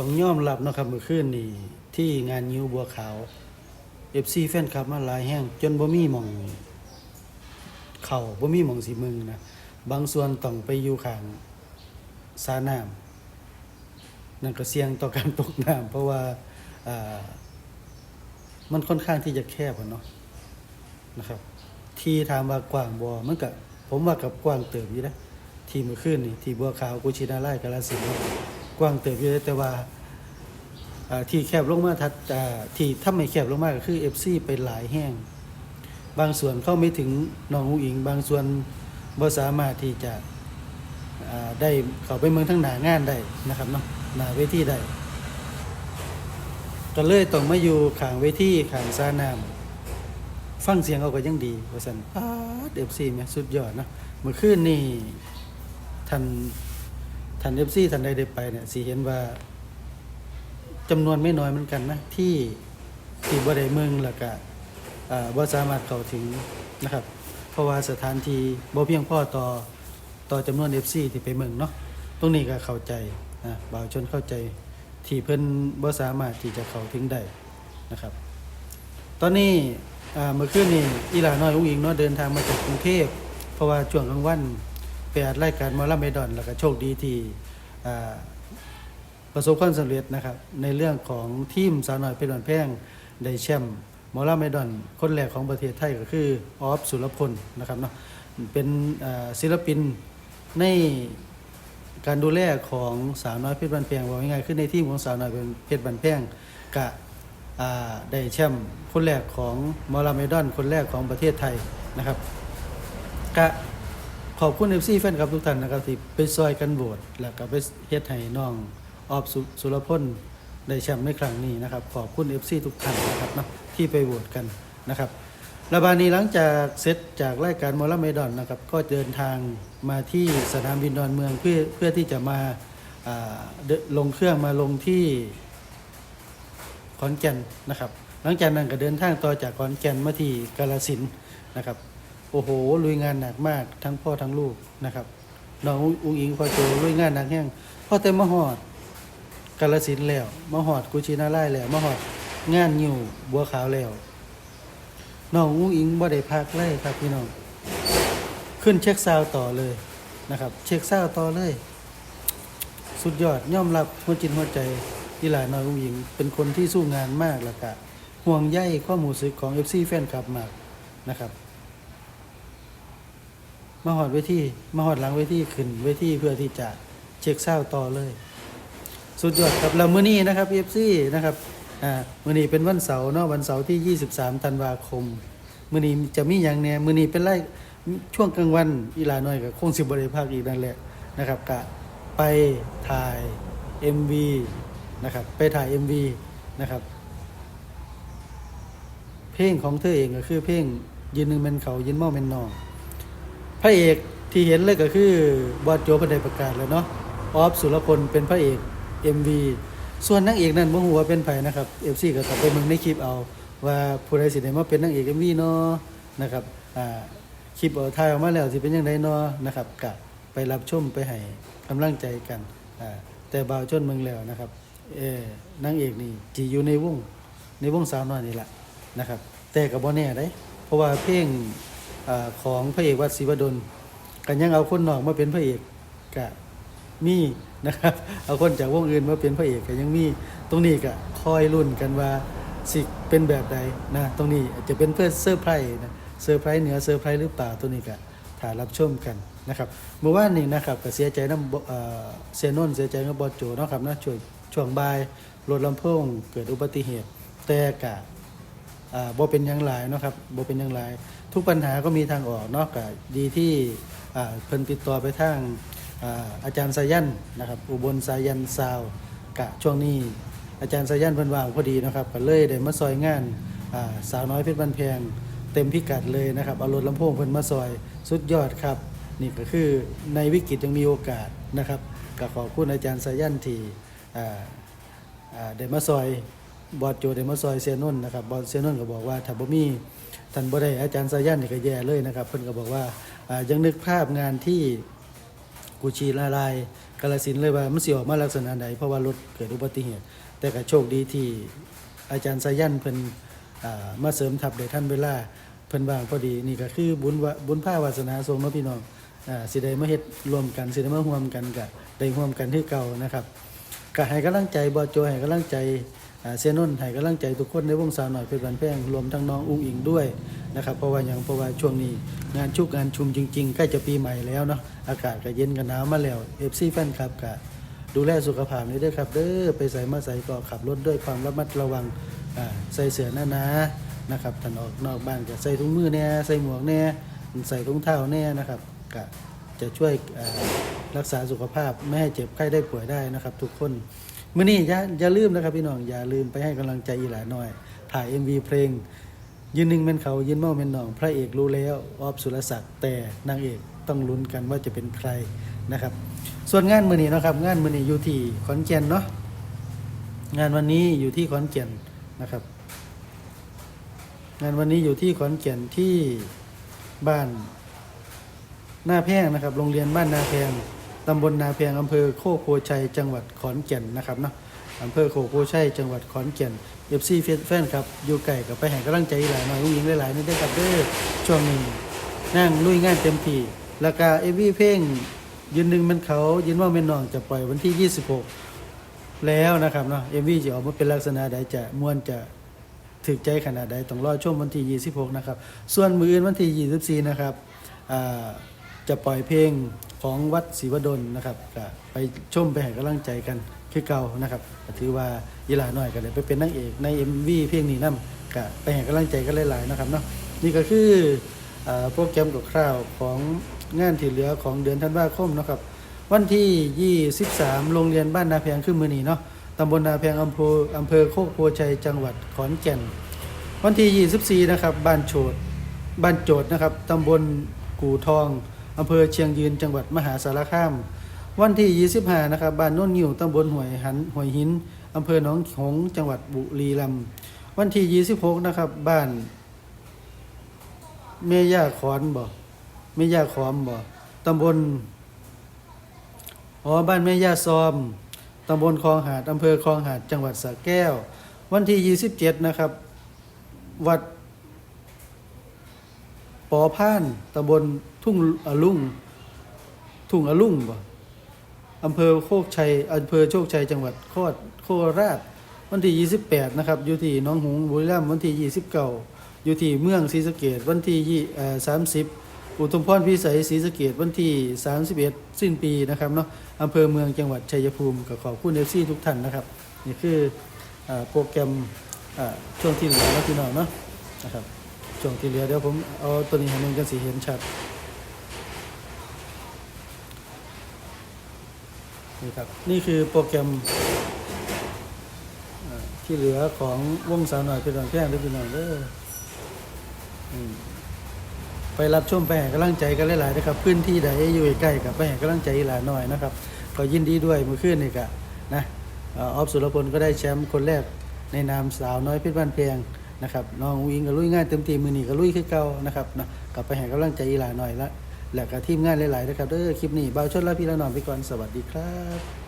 ต้องยอมรับนะครับเมื่อคืนนี่ที่งานยิ้วบัวขาว FC แฟนคลับมาหลายแห้งจนบ่มีหมอง เข่าบ่มีหมองสิมึงนะบางส่วนต้องไปอยู่ข้างสาน้ำนั่นก็เสี่ยงต่อการตกน้ำเพราะว่าามันค่อนข้างที่จะแคบเนาะนะครับ ที่ถามว่ากว้างบ่มันก็ผมว่ากับกว้างเติบอยู่นะที่เมื่อคืนนี่ที่บัวขาวกุชินาไล่กาลสิน กว้างเติบอยู่แต่ว่าที่แคบลงมาทัดที่ถ้าไม่แคบลงมาก็คือ FC ไปหลายแห้ง บางส่วนเข้าไม่ถึงน้องอุอิง บางส่วนบ่สามารถที่จะได้เข้าไปเมืองทั้งหนางานได้นะครับเนาะหนาเวทีได้ก็เลยต้องมาอยู่ขางเวทีขางซาน้ำฟังเสียงเขาก็ยังดีว่าซั่นปาด FC แม่สุดยอดนะเมื่อคืนนี่ท่าน ท่าน FC ท่านใดได้ไปเนี่ยสิเห็นว่าจำนวนไม่น้อยเหมือนกันนะ ที่ที่บ่ได้เมืองแล้วก็อ่าบ่สามารถเข้าถึงนะครับ เพราะว่าสถานที่บ่เพียงพอต่อต่อจำนวน FC ที่ไปเมืองเนาะตรงนี้ก็เข้าใจนะบ่าวชนเข้าใจที่เพิ่นบ่สามารถที่จะเข้าถึงได้นะครับ ตอนนี้เมื่อคืนนี้อีหลาน้อยอุ้งอิงเนาะเดินทางมาจากกรุงเทพ เพราะว่าช่วงกลางวัน ไปอัดรายการมอลำเมดอน แล้วก็โชคดีที่ประสบความสำเร็จนะครับในเรื่องของทีมสาวน้อยเป็นวันแพงได้แชมป์มอลาเมดอน คนแรกของประเทศไทยก็คือออฟสุรพลนะครับเนาะเป็นศิลปินในการดูแลของสาวน้อยเพชรบันแพงว่าง่ายๆคือในทีมของสาวน้อยเป็นเพชรบันแพงกะได้แชมป์คนแรกของมอลาเมดอน คนแรกของประเทศไทยนะครับกะ ขอบคุณเอฟซีแฟนคลับทุกท่านนะครับที่ไปซอยกันโหวตแล้วก็ไปเฮ็ดให้น้องออบสุสุรพลได้แชมป์ในครั้งนี้นะครับ ขอบคุณเอฟซีทุกท่านนะครับเนาะที่ไปโหวตกันนะครับระบานี้หลังจากเสร็จจากรายการมอลเมดอนนะครับก็เดินทางมาที่สนามบินดอนเมืองเพื่อเพื่อที่จะมาลงเครื่องมาลงที่ขอนแก่นนะครับ หลังจากนั้นก็เดินทางต่อจากขอนแก่นมาที่กาลสินนะครับ โอ้โหลุยงานหนักมากทั้งพ่อทั้งลูกนะครับน้องอุ้งอิงพ่อโจลุยงานหนักแห้งพ่อแต่มาหอดกาลสินแล้วมหอดกุชินาไล่แล้วมหอดงานอยู่บัวขาวแล้วน้องอุ้งอิงบ่ได้พักเลยครับพี่น้องขึ้นเช็คซาวต่อเลยนะครับ เช็คซาวต่อเลย สุดยอดย่อมรับหัวจิตหัวใจอีหลาน้อยอุ้งอิงเป็นคนที่สู้งานมากแล้วก็ห่วงใยความรู้สึกของ FC แฟนคลับมากนะครับ มาหอดเวทีมาหอดหลังเวทีขึ้นเวทีเพื่อที่จะเช็คเศร้าต่อเลย สุดยอดครับแล้วมื้อนี้นะครับ FC นะครับอ่ามื้อนี้เป็นวันเสาร์เนาะวันเสาร์ที่ 23ธันวาคมมื้อนี้จะมีหยังแหน่มื้อนี้เป็นไรช่วงกลางวันอีหลาน้อยก็คงสิบ่ได้พักอีกนั่นแหละนะครับกะไปถ่าย MV นะครับไปถ่าย MV นะครับ เพลงของเธอเองก็คือเพลงยืนหนึ่งเป็นเขายืนเมาเป็นนอง ระเอกที่เห็นเลยก็คือบอสโจเพันไดประกาศแล้วเนาะออฟสุรพลเป็นพระเอก MV ส่วนนางเอกนั่นบ่ฮู้ว่าเป็นไผนะครับ FC ก็กลับไปเบิ่งในคลิปเอา ว่าผู้ใดสิได้มาเป็นนางเอก MV เนาะนะครับอ่าคลิปเอาถ่ายออกมาแล้วสิเป็นจังไดเนาะนะครับก็ไปรับชมไปให้กำลังใจกันอ่าแต่บ่าวจนเมืองแล้วนะครับเออนางเอกนี่จีอยู่ในวงในวงสาวน้อยนี่แหละนะครับ แต่ก็บ่แน่เด้เพราะว่าเพลง อของพระเอกวัดศรีวดลกันยังเอาคนนอกมาเป็นพระเอกกะมีนะครับ เอาคนจากวงอื่นมาเป็นพระเอกก็ยังมีตรงนี้ก็คอยรุ่นกันว่าสิเป็นแบบใดนะตรงนี้อาจจะเป็นเพื่อเซอร์ไพรส์นะเซอร์ไพรส์เหนือเซอร์ไพรส์หรือเปล่าตัวนี้ก็ถ่ายรับชมกันนะครับเมื่อวานนี้นะครับก็เสียใจน้ำเสียนนท์เสียใจกับบอโจนะครับนะช่วงช่วงบ่ายรถลำโพงเกิดอุบัติเหตุแต่กะ บ่เป็นอย่างไรเนาะครับบ่เป็นอย่างไรทุกปัญหาก็มีทางออกเนาะก็ดีที่เพิ่นติดต่อไปทางอาอาจารย์สายันนะครับอุบลสายันซาวกะช่วงนี้อาจารย์สายันเพิ่นว่างพอดีนะครับก็เลยได้มาซอยงานาสาวน้อยเพชรบันแพงเต็มพิกัดเลยนะครับเอารถลำโพงเพิ่นมาซอยสุดยอดครับ นี่ก็คือในวิกฤตยังมีโอกาสนะครับก็ขอบคุณอาจารย์สายันที่อ่าอ่าได้มาซอย บอดโจได้มาซอยเซนน์นะครับบอดเซนน์ก็บอกว่าถ้าบ่มีท่านบ่ได้อาจารย์สายันนี่ก็แย่เลยนะครับเพิ่นก็บอกว่าายังนึกภาพงานที่กูชีละลายกาลสินเลยว่ามันสิออกมาลักษณะใดเพราะว่ารถเกิดอุบัติเหตุ แต่ก็โชคดีที่อาจารย์สายันเพิ่นอ่ามาเสริมทัพได้ทันเวลาเพิ่นว่างพอดีนี่ก็คือบุญวบุญภาวาสนาทรงเนาะพี่น้องอ่าสิได้มาเฮ็ดรวมกันสิได้มาร่วมกันก็ได้ร่วมกันคือเก่านะครับก็ให้กำลังใจบอโจให้กำลังใจ เสียนนท์ให้กำลังใจทุกคนในวงสาวหน่อยเพชรบันแพงรวมทั้งน้องอุ้งอิงด้วยนะครับเพราะว่าอย่างเพราะว่าช่วงนี้ งานชุกงานชุมจริงๆใกล้จะปีใหม่แล้วเนาะอากาศก็เย็นกันหนาวมาแล้ว FC แฟนคลับก็ดูแลสุขภาพนี้ด้วยครับเด้อไปใส่มาใส่ก็ขับรถด้วยความระมัดระวังใส่เสื้อหน้าหนานะครับถ้าออกนอกบ้านก็ใส่ถุงมือแน่ใส่หมวกแน่ใส่ถุงเท้าแน่นะครับก็จะช่วยรักษาสุขภาพไม่ให้เจ็บไข้ได้ป่วยได้นะครับ ทุกคน มื่อนี้อย่าอย่าลืมนะครับพี่น้องอย่าลืมไปให้กำลังใจอีหลาหน่อย ถ่าย MV เพลง ยืนหนึ่งเป็นเขายืนเมาเป็นหนอง พระเอกรู้แล้วออบสุรศักดิ์แต่นางเอกต้องลุ้นกันว่าจะเป็นใครนะครับ ส่วนงานมือนี้นะครับ งานมือนี้อยู่ที่ขอนแก่นเนาะงานวันนี้อยู่ที่ขอนแก่นนะครับ งานวันนี้อยู่ที่ขอนแก่นที่บ้านหน้าแพงนะครับ โรงเรียนบ้านนาแพง ตำบลนาแพงอำเภอโคกโพชัยจังหวัดขอนแก่นนะครับเนาะอำเภอโคกโพชัยจังหวัดขอนแก่นเอฟซีแฟนครับอยู่ไก่กับไปแห่งกำลังใจหลายหน่อยลุงยิงหลายๆนี่ได้อครับเด้อช่วงนี้นั่งลุยงานเต็มที่แล้วก็เอวีเพลงยืนหนึ่งมันเขายืนว่าเป็นน้องจะปล่อยวันที่ 26 แล้วนะครับเนาะเอวีจะออกมาเป็นลักษณะใดจะมวนจะถึกใจขนาดใดต้องรอชมวันที่ 26 นะครับ ส่วนมืออื่นวันที่ 24 นะครับจะปล่อยเพลง ของวัดศรีวดลนะครับก็ไปชมไปให้กำลังใจกันคือเก่านะครับก็ถือว่ายีหลาหน่อยก็เลยไปเป็นนางเอกใน MV เพลงนี้นํก็ไปให้กำลังใจกันหลายๆนะครับเนาะนี่ก็คือโปรแกรมกับคร่าวๆของงานที่เหลือของเดือนธันวาคมนะครับวันที่ 23 โรงเรียนบ้านนาแพงขึ้นมือนีเนาะตำบลนาแพงอำเภออำเภอโคกโพชัยจังหวัดขอนแก่น วันที่ 24 นะครับ บ้านโฉดบ้านโจดนะครับตำบลกู่ทอง อำเภอเชียงยืนจังหวัดมหาสารคาม วันที่ 25 นะครับบ้านโน่นงิ้วตำบลห้วยหันหวยหินอำเภอหนองหงส์จังหวัดบุรีรัมย์วันที่ 26 นะครับ บ้านเมย่าขอนบ่เมย่าขอมบ่ตำบลอ๋อบ้านแม่ย่าซอมตำบลคลองหาดอำเภอคลองหาดจังหวัดสระแก้ว วันที่ 27 นะครับ วัด ปอพานตำบลทุ่งอลุ่งทุ่งอลุ่งบ่อำเภอโคกชัยอำเภอโชคชัยจังหวัดโคตรโคราชวันที่ 28 นะครับ อยู่ที่น้องหงส์บุรีรัมย์วันที่ 29 อยู่ที่เมืองศรีสะเกดวันที่ยี่เอ่อ30 อุทุมพรพิสัยศรีสะเกดวันที่ 31 สิ้นปีนะครับเนาะอำเภอเมืองจังหวัดชัยภูมิก็ขอบคุณเอฟซีทุกท่านนะครับ นี่คืออโปรแกรมช่วงที่เหลือแล้วพี่น้องเนาะนะครับ ช่วงที่เหลือเดี๋ยวผมเอาตัวนี้ให้มันกันสีเห็นชัดนี่ครับนี่คือโปรแกรมที่เหลือของวงสาวหน่อยเป็นรองแก้งด้วยพี่น้องเด้อไปรับชมไปให้กำลังใจกันหลายๆนะครับ พื้นที่ใดอยู่ใกล้กับไปให้กำลังใจหลายหน่อยนะครับก็ยินดีด้วยมื่อคืนนี่กะนะออออฟสุรพลก็ได้แชมป์คนแรกในนามสาวน้อยเพชรบ้านเพียง นะครับน้องวิงก็ลุยงานเต็มที่มือนีก็ลุยคือเก่านะครับนะกลับไปแห่กำลังใจอีหลาหน่อยละและกับทีมงานหลายๆนะครับเด้อคลิปนี้เบาชดและพี่ละนอนไปก่อนสวัสดีครับ